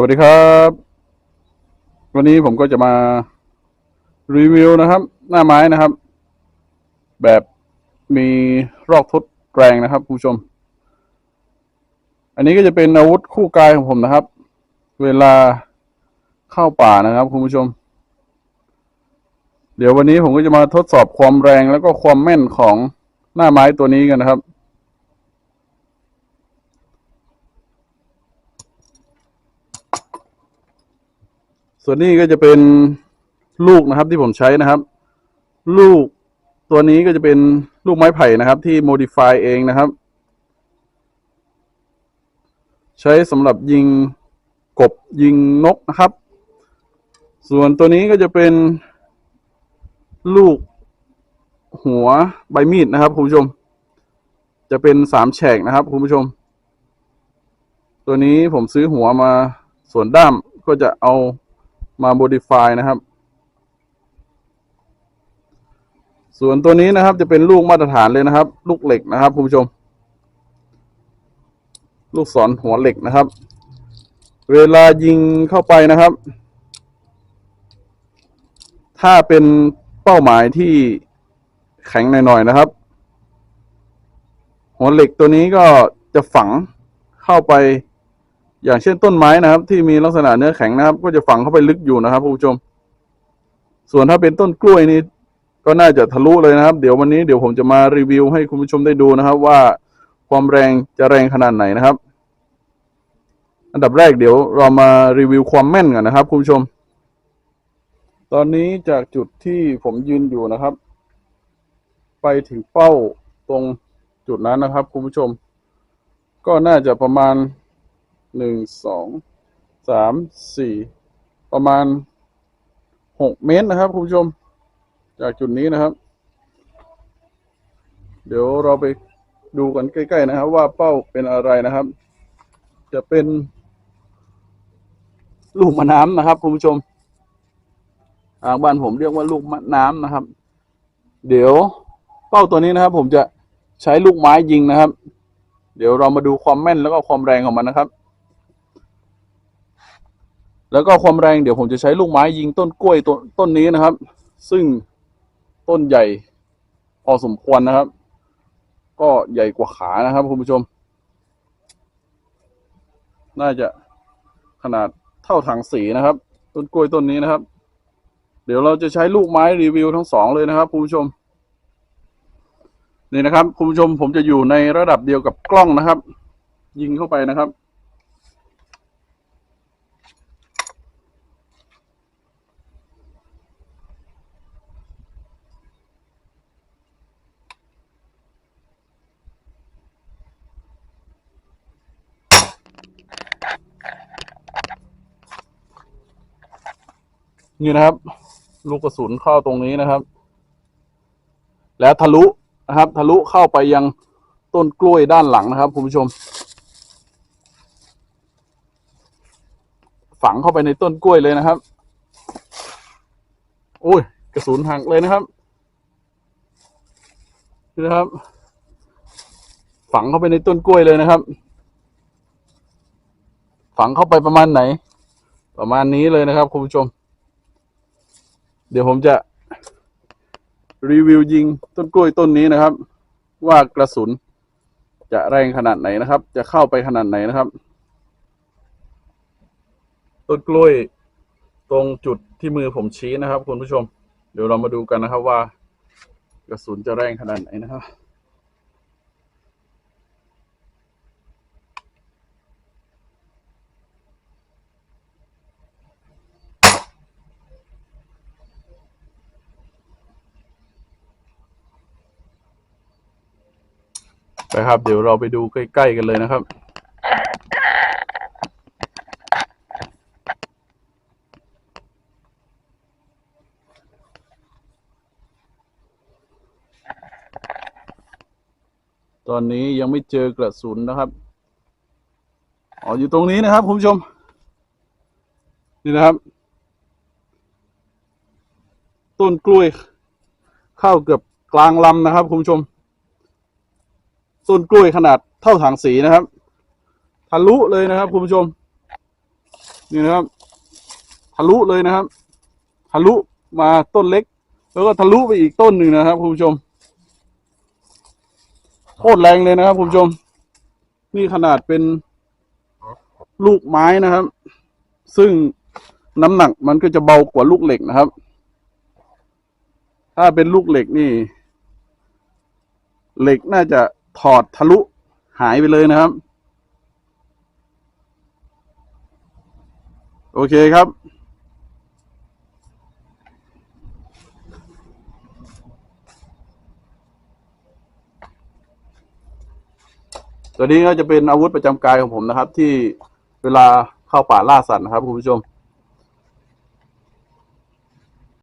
วัสดีครับ วันนี้ผมก็จะมารีวิวนะครับ หน้าไม้นะครับ แบบมีรอกทดแรงนะครับคุณผู้ชม อันนี้ก็จะเป็นอาวุธคู่กายของผมนะครับ เวลาเข้าป่านะครับคุณผู้ชม เดี๋ยววันนี้ผมก็จะมาทดสอบความแรงแล้วก็ความแม่นของหน้าไม้ตัวนี้กันนะครับ ส่วนนี้ก็จะเป็นลูกนะครับ ที่ผมใช้นะครับ ลูกตัวนี้ก็จะเป็นลูกไม้ไผ่นะครับ ที่โมดิฟายเองนะครับ ใช้สำหรับยิงกบยิงนกนะครับ ส่วนตัวนี้ก็จะเป็นลูกหัวใบมีดนะครับคุณผู้ชม จะเป็นสามแฉกนะครับคุณผู้ชม ตัวนี้ผมซื้อหัวมาส่วนด้ามก็จะเอา มาโมดิฟายนะครับ ส่วนตัวนี้นะครับจะเป็นลูกมาตรฐานเลยนะครับ ลูกเหล็กนะครับคุณผู้ชม ลูกศรหัวเหล็กนะครับ เวลายิงเข้าไปนะครับ ถ้าเป็นเป้าหมายที่แข็งหน่อยๆนะครับ หัวเหล็กตัวนี้ก็จะฝังเข้าไป อย่างเช่นต้นไม้นะครับ ที่มีลักษณะเนื้อแข็งนะครับ ก็จะฝังเข้าไปลึกอยู่นะครับผู้ชม ส่วนถ้าเป็นต้นกล้วยนี่ก็น่าจะทะลุเลยนะครับ เดี๋ยววันนี้เดี๋ยวผมจะมารีวิวให้คุณผู้ชมได้ดูนะครับ ว่าความแรงจะแรงขนาดไหนนะครับ อันดับแรกเดี๋ยวเรามารีวิวความแม่นกันนะครับคุณผู้ชม ตอนนี้จากจุดที่ผมยืนอยู่นะครับ ไปถึงเป้าตรงจุดนั้นนะครับคุณผู้ชม ก็น่าจะประมาณ หนึ่งสองสามสี่ประมาณหกเมตรนะครับคุณผู้ชม จากจุดนี้นะครับ เดี๋ยวเราไปดูกันใกล้ ๆ นะครับ ว่าเป้าเป็นอะไรนะครับ จะเป็น ลูกมะน้ำนะครับคุณผู้ชมทางบ้านผมเรียกว่าลูกมะน้ำนะครับ เดี๋ยวเป้าตัวนี้นะครับ ผมจะใช้ลูกไม้ยิงนะครับ เดี๋ยวเรามาดูความแม่นแล้วก็ความแรงของมันนะครับ แล้วก็ความแรงเดี๋ยวผมจะใช้ลูกไม้ยิงต้นกล้วยต้นต้นนี้นะครับ ซึ่งต้นใหญ่พอสมควรนะครับ ก็ใหญ่กว่าขานะครับคุณผู้ชม น่าจะขนาดเท่าถังสีนะครับ ต้นกล้วยต้นนี้นะครับ เดี๋ยวเราจะใช้ลูกไม้รีวิวทั้งสองเลยนะครับคุณผู้ชมนี่นะครับคุณผู้ชมผมจะอยู่ในระดับเดียวกับกล้องนะครับ ยิงเข้าไปนะครับ นี่นะครับ ลูกกระสุนเข้าตรงนี้นะครับ แล้วทะลุนะครับ ทะลุเข้าไปยังต้นกล้วยด้านหลังนะครับคุณผู้ชม ฝังเข้าไปในต้นกล้วยเลยนะครับโอ้ย กระสุนหักเลยนะครับนี่นะครับ ฝังเข้าไปในต้นกล้วยเลยนะครับ ฝังเข้าไปประมาณไหน ประมาณนี้เลยนะครับคุณผู้ชม เดี๋ยวผมจะรีวิวยิงต้นกล้วยต้นนี้นะครับ ว่ากระสุนจะแรงขนาดไหนนะครับ จะเข้าไปขนาดไหนนะครับ ต้นกล้วยตรงจุดที่มือผมชี้นะครับ คุณผู้ชม เดี๋ยวเรามาดูกันนะครับว่า กระสุนจะแรงขนาดไหนนะครับ ครับ เดี๋ยวเราไปดูใกล้ๆกันเลยนะครับ ตอนนี้ยังไม่เจอกระสุนนะครับอ๋ออยู่ตรงนี้นะครับคุณผู้ชม นี่นะครับ ต้นกล้วย เข้าเกือบกลางลำนะครับคุณผู้ชม ต้นกล้วยขนาดเท่าถังสีนะครับทะลุเลยนะครับ คุณผู้ชม นี่นะครับทะลุเลยนะครับทะลุมาต้นเล็ก แล้วก็ทะลุไปอีกต้นหนึ่งนะครับ คุณผู้ชมโคตรแรงเลยนะครับ คุณผู้ชม นี่ขนาดเป็นลูกไม้นะครับ ซึ่งน้ำหนักมันก็จะเบากว่าลูกเหล็กนะครับ ถ้าเป็นลูกเหล็กนี่ เหล็กน่าจะ ถอดทะลุหายไปเลยนะครับ โอเคครับ ตัวนี้ก็จะเป็นอาวุธประจำกายของผมนะครับ ที่เวลาเข้าป่าล่าสัตว์นะครับคุณผู้ชม